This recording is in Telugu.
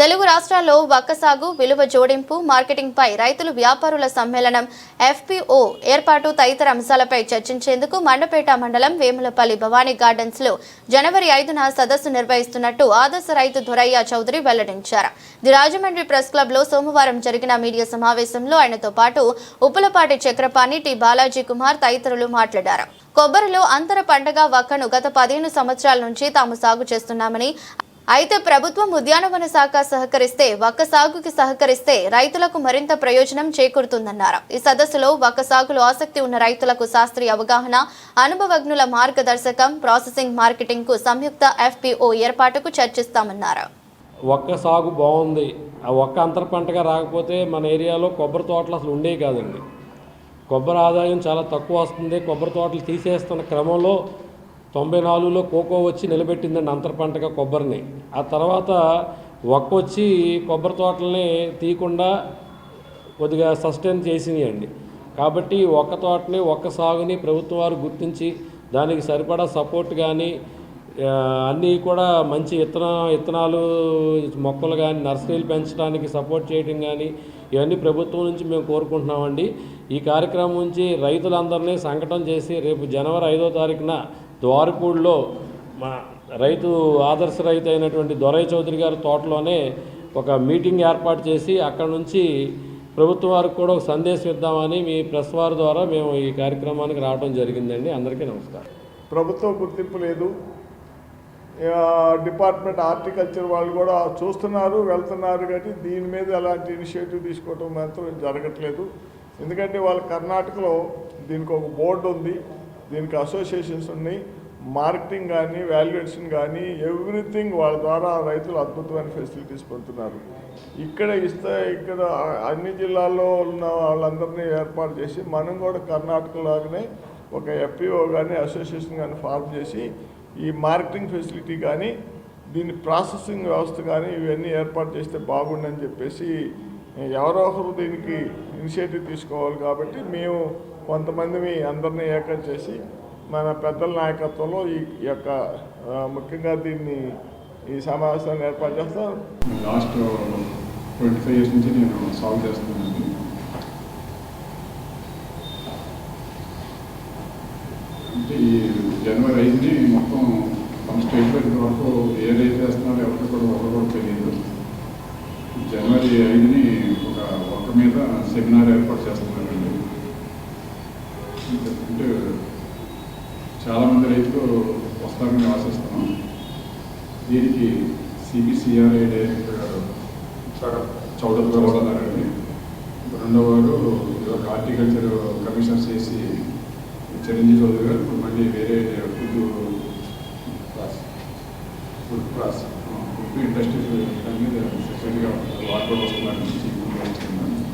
తెలుగు రాష్ట్రాల్లో వక్క సాగు విలువ జోడింపు మార్కెటింగ్పై రైతులు వ్యాపారుల సమ్మేళనం ఎఫ్పిఓ ఏర్పాటు తదితర అంశాలపై చర్చించేందుకు మండపేట మండలం వేములపల్లి భవానీ గార్డెన్స్లో జనవరి ఐదున సదస్సు నిర్వహిస్తున్నట్టు ఆదర్శ రైతు దొరయ్య చౌదరి వెల్లడించారు. ది రాజమండ్రి ప్రెస్ క్లబ్లో సోమవారం జరిగిన మీడియా సమావేశంలో ఆయనతో పాటు ఉప్పులపాటి చక్రపాణి టి బాలాజీ కుమార్ తదితరులు మాట్లాడారు. కొబ్బరిలో అంతర పండగ వక్కను గత పదిహేను సంవత్సరాల నుంచి తాము సాగు చేస్తున్నామని అయితే ప్రభుత్వం ఉద్యానవన శాఖ సహకరిస్తే వక్క సాగుకి సహకరిస్తే రైతులకు మరింత ప్రయోజనం చేకూరుతుందన్నారు. ఈ సదస్సులో వక్క సాగులో ఆసక్తి ఉన్న రైతులకు శాస్త్రీయ అవగాహన అనుభవజ్ఞుల మార్గదర్శకం ప్రాసెసింగ్ మార్కెటింగ్కు సంయుక్త ఎఫ్పిఓ ఏర్పాటుకు చర్చిస్తామన్నారు. ఒక్క సాగు బాగుంది. ఆ ఒక్క అంతర పంటగా రాకపోతే మన ఏరియాలో కొబ్బరి తోటలు అసలు ఉండేవి కాదండి. కొబ్బరి ఆదాయం చాలా తక్కువ వస్తుంది. కొబ్బరి తోటలు తీసేస్తున్న క్రమంలో తొంభై నాలుగులో కోకో వచ్చి నిలబెట్టిందండి అంతర పంటగా కొబ్బరిని. ఆ తర్వాత ఒక్క వచ్చి కొబ్బరి తోటల్ని తీయకుండా కొద్దిగా సస్టైన్ చేసినాయండి. కాబట్టి ఒక్క తోటని ఒక్క సాగుని ప్రభుత్వం వారు గుర్తించి దానికి సరిపడా సపోర్ట్ కానీ అన్నీ కూడా మంచి విత్తన ఇత్తనాలు మొక్కలు కానీ నర్సరీలు పెంచడానికి సపోర్ట్ చేయడం కానీ ఇవన్నీ ప్రభుత్వం నుంచి మేము కోరుకుంటున్నామండి. ఈ కార్యక్రమం నుంచి రైతులందరినీ సంకటం చేసి రేపు జనవరి ఐదో తారీఖున ద్వారపూడిలో మా రైతు ఆదర్శ రైతు అయినటువంటి దొరయ్య చౌదరి గారి తోటలోనే ఒక మీటింగ్ ఏర్పాటు చేసి అక్కడ నుంచి ప్రభుత్వం వారికి కూడా ఒక సందేశం ఇద్దామని మీ ప్రెస్ వారి ద్వారా మేము ఈ కార్యక్రమానికి రావడం జరిగిందండి. అందరికీ నమస్కారం. ప్రభుత్వం గుర్తింపు లేదు. డిపార్ట్మెంట్ హార్టికల్చర్ వాళ్ళు కూడా చూస్తున్నారు వెళ్తున్నారు కానీ దీని మీద ఎలాంటి ఇనిషియేటివ్ తీసుకోవడం మాత్రం జరగట్లేదు. ఎందుకంటే వాళ్ళ కర్ణాటకలో దీనికి ఒక బోర్డు ఉంది. దీనికి అసోసియేషన్స్ ఉన్నాయి. మార్కెటింగ్ కానీ వాల్యుయేషన్ కానీ ఎవ్రీథింగ్ వాళ్ళ ద్వారా రైతులు అద్భుతమైన ఫెసిలిటీస్ పొందుతున్నారు. ఇక్కడ ఇస్తే ఇక్కడ అన్ని జిల్లాల్లో ఉన్న వాళ్ళందరినీ ఏర్పాటు చేసి మనం కూడా కర్ణాటక లాగానే ఒక ఎఫ్పిఓ కానీ అసోసియేషన్ కానీ ఫార్మ్ చేసి ఈ మార్కెటింగ్ ఫెసిలిటీ కానీ దీని ప్రాసెసింగ్ వ్యవస్థ కానీ ఇవన్నీ ఏర్పాటు చేస్తే బాగుండని చెప్పేసి ఎవరో ఒకరు దీనికి ఇనిషియేటివ్ తీసుకోవాలి కాబట్టి మేము కొంతమంది మీ అందరినీ ఏకం చేసి మన పెద్దల నాయకత్వంలో ఈ యొక్క ముఖ్యంగా దీన్ని ఈ సమావేశాన్ని ఏర్పాటు చేస్తాం. లాస్ట్ ట్వంటీ ఫైవ్ ఇయర్స్ నుంచి నేను సాల్వ్ చేస్తున్నానండి. అంటే ఈ జనవరి ఐదుని మొత్తం మన స్టేట్లో ఇంతవరకు ఏ రైతు చేస్తున్నారో ఎవరికి కూడా ఒకరు కూడా తెలియదు. జనవరి ఐదు ఒక మీద సెమినార్ ఏర్పాటు చేస్తున్నారండి. అంటే చాలామంది రైతులు వస్తారని ఆశిస్తున్నాం దీనికి సిబిసిఆర్ఐ డైరెక్టర్ గారు చౌదరి గారు ఉన్నారండి రెండో వారు హార్టికల్చర్ కమిషనర్ చేసి చిరంజీవి చౌదరి గారు ఇప్పుడు మళ్ళీ వేరే food class food class. Food industry మీద సెక్రటరీగా వారు కూడా వస్తున్నారు